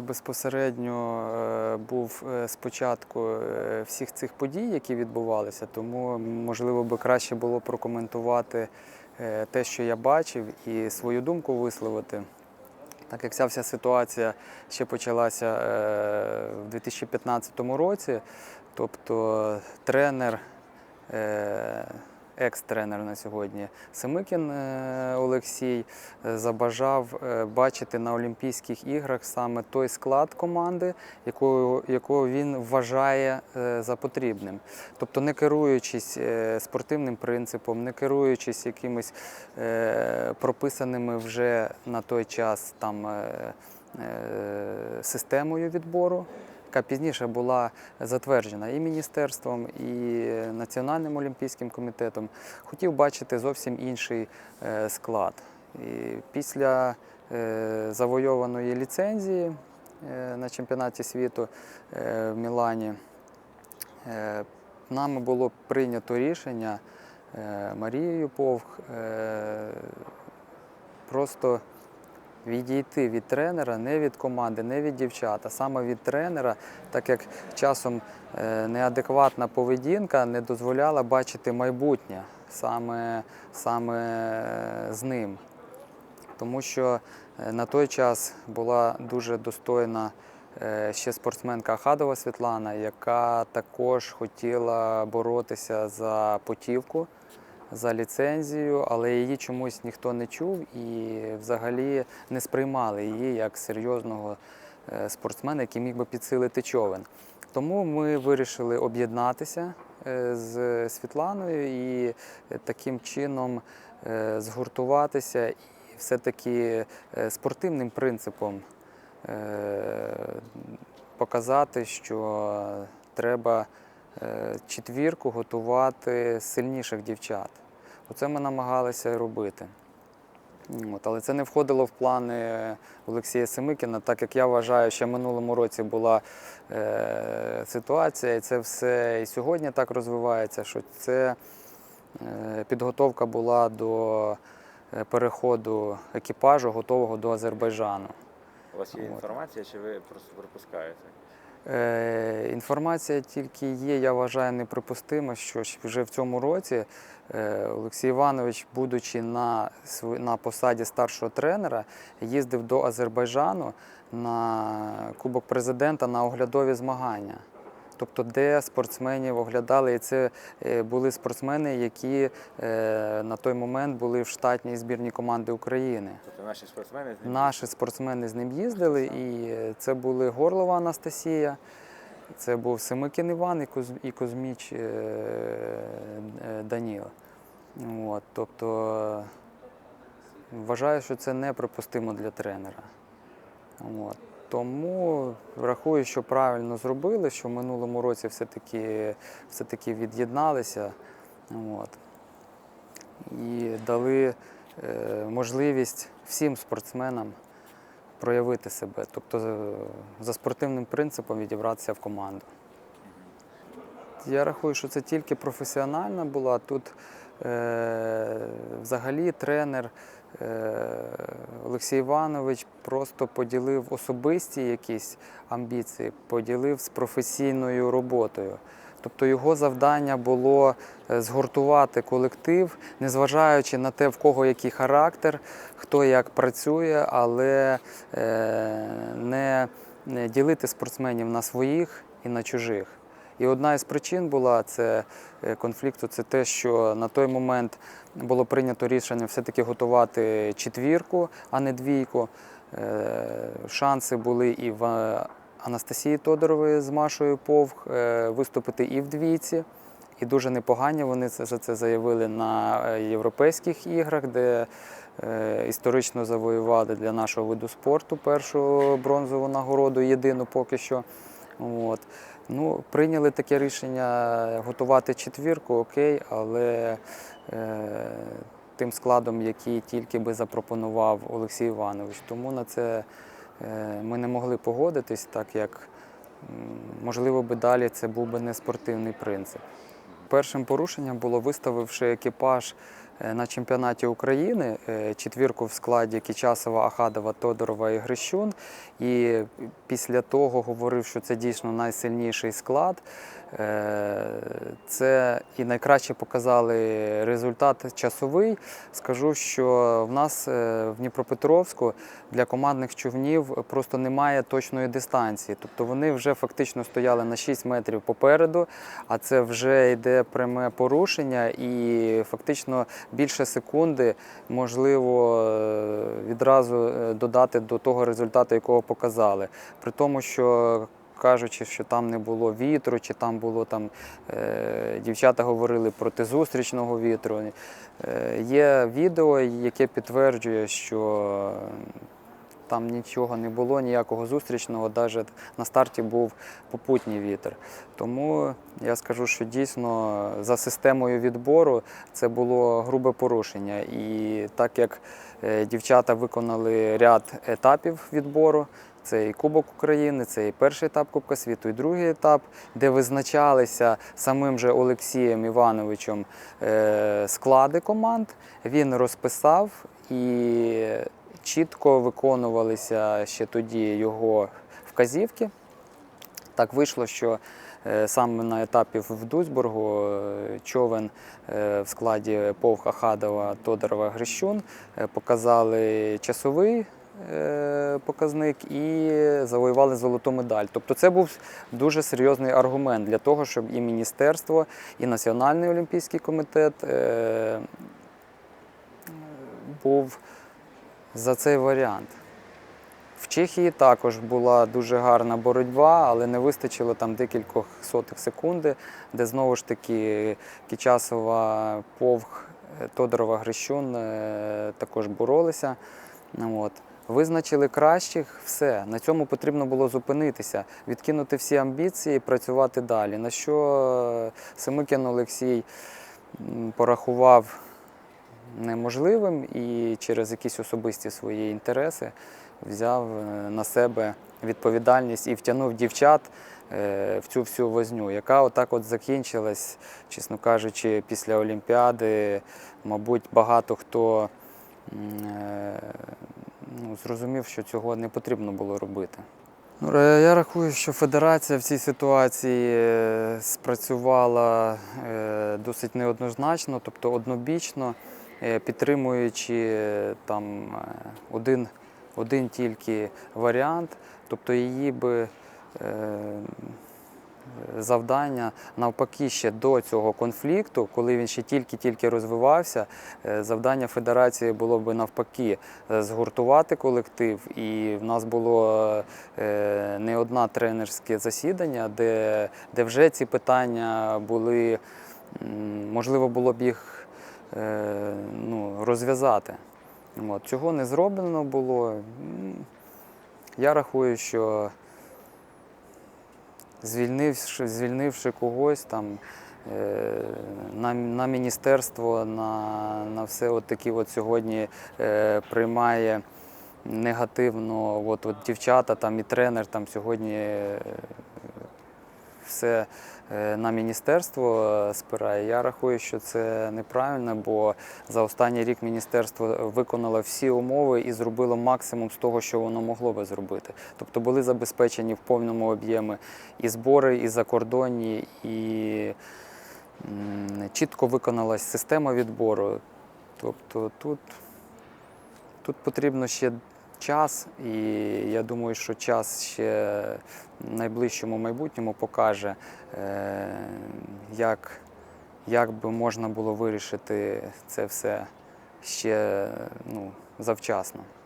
безпосередньо е, був е, спочатку е, всіх цих подій, які відбувалися, тому можливо би краще було прокоментувати те, що я бачив, і свою думку висловити. Так як ця вся ситуація ще почалася в 2015 році, тобто тренер, екс-тренер на сьогодні Семикін е, Олексій е, забажав е, бачити на Олімпійських іграх саме той склад команди, якого, якого він вважає за потрібним. Тобто, не керуючись спортивним принципом, не керуючись якимись прописаними вже на той час там. Системою відбору, яка пізніше була затверджена і міністерством, і Національним олімпійським комітетом, хотів бачити зовсім інший е, склад. І після е, завойованої ліцензії е, на чемпіонаті світу в Мілані нами було прийнято рішення Марією Повх просто відійти від тренера, не від команди, не від дівчат, а саме від тренера, так як часом е, неадекватна поведінка не дозволяла бачити майбутнє саме, саме з ним. Тому що е, на той час була дуже достойна е, ще спортсменка Ахадова Світлана, яка також хотіла боротися за путівку, за ліцензію, але її чомусь ніхто не чув і взагалі не сприймали її як серйозного е, спортсмена, який міг би підсилити човен. Тому ми вирішили об'єднатися е, з Світланою і таким чином е, згуртуватися і все-таки спортивним принципом показати, що треба четвірку готувати сильніших дівчат. Оце ми намагалися робити. От, але це не входило в плани Олексія Семикіна, так як я вважаю, що в минулому році була е, ситуація, і це все і сьогодні так розвивається, що це е, підготовка була до е, переходу екіпажу, готового до Азербайджану. У вас є інформація, чи ви просто пропускаєте? Е, інформація тільки є, я вважаю, неприпустима, що вже в цьому році е, Олексій Іванович, будучи на, на посаді старшого тренера, їздив до Азербайджану на Кубок президента на оглядові змагання. Тобто, де спортсменів оглядали, і це е, були спортсмени, які е, на той момент були в штатній збірній команди України. Тобто наші спортсмени з ним Наші спортсмени з ним їздили, і це були Горлова Анастасія, це був Семикін Іван і, Козміч е, е, Даніл. От, тобто вважаю, що це неприпустимо для тренера. От. Тому рахую, що правильно зробили, що в минулому році все-таки все-таки від'єдналися. От. І дали е, можливість всім спортсменам проявити себе, тобто за- за спортивним принципом відібратися в команду. Я рахую, що це тільки професіональна була. Тут е, взагалі тренер е, Олексій Іванович просто поділив особисті якісь амбіції, поділив з професійною роботою. Тобто його завдання було е, згуртувати колектив, незважаючи на те, в кого який характер, хто як працює, але е, не ділити спортсменів на своїх і на чужих. І одна із причин була це е, конфлікту, це те, що на той момент було прийнято рішення все-таки готувати четвірку, а не двійку. Е, Шанси були і в Анастасії Тодорової з Машою Повх е, виступити і в двійці. І дуже непогані вони це- за це заявили на е, європейських іграх, де е, історично завоювали для нашого виду спорту першу бронзову нагороду, єдину поки що. От. Ну, прийняли таке рішення готувати четвірку, окей, але е, тим складом, який тільки би запропонував Олексій Іванович. Тому на це е, ми не могли погодитись, так як можливо би далі це був би не спортивний принцип. Першим порушенням було виставивши екіпаж на чемпіонаті України е, четвірку в складі Кічасова, Ахадова, Тодорова і Грищун. І після того говорив, що це дійсно найсильніший склад. Е, Це і найкраще показали результат часовий. Скажу, що в нас е, в Дніпропетровську для командних човнів просто немає точної дистанції. Тобто вони вже фактично стояли на 6 метрів попереду, а це вже йде пряме порушення, і фактично більше секунди можливо е, відразу е, додати до того результату, якого показали. При тому, що кажучи, що там не було вітру, чи там було там е, дівчата говорили проти зустрічного вітру. Є відео, яке підтверджує, що там нічого не було, ніякого зустрічного, навіть на старті був попутній вітер. Тому я скажу, що дійсно за системою відбору це було грубе порушення. І так як е, дівчата виконали ряд етапів відбору, це і Кубок України, це і перший етап Кубка світу, і другий етап, де визначалися самим же Олексієм Івановичем е, склади команд. Він розписав і чітко виконувалися ще тоді його вказівки. Так вийшло, що е, саме на етапі в Дуйсбургу е, човен е, в складі Повха Хадова, Тодорова, Грищун показали часовий показник і завоювали золоту медаль. Тобто це був дуже серйозний аргумент для того, щоб і міністерство, і Національний олімпійський комітет був за цей варіант. В Чехії також була дуже гарна боротьба, але не вистачило там декількох сотих секунди, де знову ж таки Кічасова, Повх, е, Тодорова, Грищун е, також боролися. Ну, От. Визначили кращих, все. На цьому потрібно було зупинитися, відкинути всі амбіції і працювати далі. На що Семикін Олексій порахував неможливим і через якісь особисті свої інтереси взяв е, на себе відповідальність і втягнув дівчат е, в цю всю возню, яка отак от закінчилась, чесно кажучи, після Олімпіади. Мабуть, багато хто е, ну, зрозумів, що цього не потрібно було робити. Ну, Я рахую, що федерація в цій ситуації спрацювала досить неоднозначно, тобто однобічно, підтримуючи е, там е, один, один тільки варіант, тобто її би е, завдання навпаки ще до цього конфлікту, коли він ще тільки-тільки розвивався, е, завдання федерації було би навпаки е, згуртувати колектив. І в нас було е, не одна тренерське засідання, де, де вже ці питання були, можливо, було б їх е, ну, розв'язати. От, цього не зроблено було. Я рахую, що звільнивши, звільнивши когось там е, на, на міністерство, на, на все от такі от сьогодні е, приймає негативно. От, от дівчата там і тренер там сьогодні е, все е, на міністерство спирає. Я рахую, що це неправильно, бо за останній рік міністерство виконало всі умови і зробило максимум з того, що воно могло би зробити. Тобто були забезпечені в повному об'ємі і збори, і закордонні, і чітко виконалась система відбору. Тобто тут, тут потрібно ще час, і я думаю, що час ще в найближчому майбутньому покаже, е, як, як би можна було вирішити це все ще ну, завчасно.